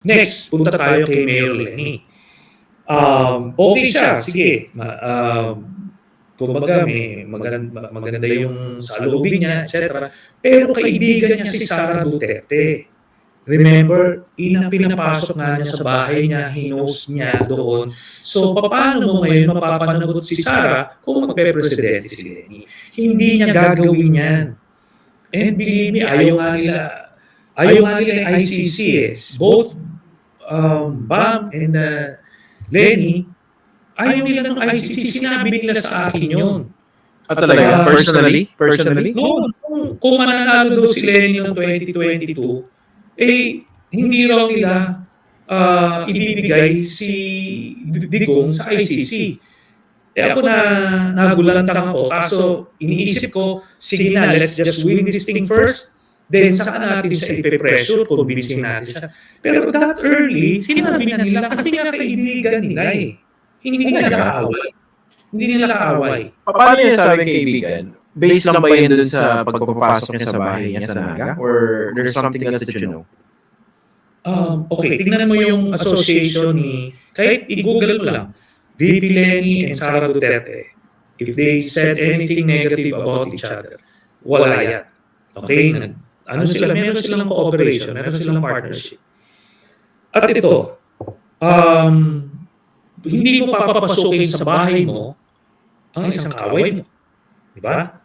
Next, punta tayo kay Mayor Lenny. Um, okay siya, sige. Ma, um, kumbaga, may maganda, maganda yung sa lobby niya, etc. Pero kaibigan niya si Sara Duterte. Remember, ina pinapasok nga niya sa bahay niya, hinost niya doon. So, paano mo ngayon mapapanagot si Sara kung magpe-presidente si Lenny? Hindi niya gagawin yan. And believe me, ayaw nga nila, ayaw nga nila ICC eh. Both um, Bam and uh, Lenny, ayaw nila ng ICC. Sinabi nila sa akin yun. Ah, talaga? Ah, Personally? Personally? Kung, kung, kung mananalo daw si Lenny noong 2022, eh, hindi raw nila ah, ibibigay si Digong sa ICC. Eh ako na nagulantang ako, kaso iniisip ko, sige na, let's just win this thing first. Then saka natin siya ipe-pressure, convincing natin siya. Pero that early, sinabi na nila, kasi nga kaibigan nila eh. Hindi nila kaaway. Hindi nila kaaway. Paano niya sabing kaibigan? Based lang ba yun dun sa pagpapasok niya sa bahay niya sa Naga? Or there's something else that you know? Um, okay, tignan mo yung association ni, kahit i-google mo lang, VP Lenny and Sara Duterte. If they said anything negative about each other, wala yan. Okay? Nag, ano sila, meron silang cooperation, meron silang partnership. At ito, um, hindi mo papapasukin sa bahay mo ang isang kaway mo. Di ba?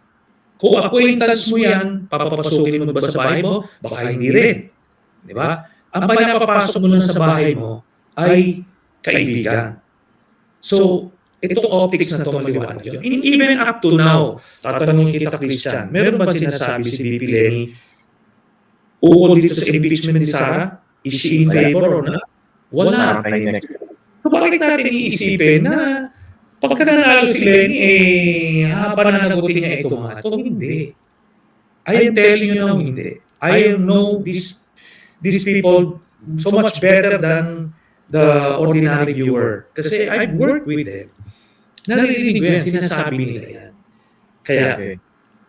Kung acquaintance mo yan, papapasukin mo ba sa bahay mo? Baka hindi rin. Di ba? Ang pinapapasok mo lang sa bahay mo ay kaibigan. So, itong optics na ito maliwanag yun. And even up to now, tatanungin kita, Christian, meron ba sinasabi si VP Lenny ukol dito sa impeachment ni Sara? Is she in favor or not? Wala. Tahimik. So bakit natin iisipin na pagka nanalo si Lenny, eh, ah, pananagutin niya ito mga ito? Hindi. I am telling you now, hindi. I know these these people so much better than the ordinary viewer. Kasi I've worked with them. Naririnig ko yan, sinasabi nila yan. Kaya, Okay.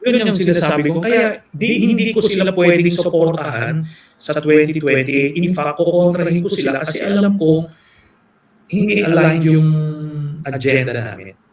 Yun yung sinasabi ko. Kaya di, hindi ko sila pwedeng suportahan sa 2028. In fact, kukontrahin ko sila kasi alam ko hindi align yung agenda namin.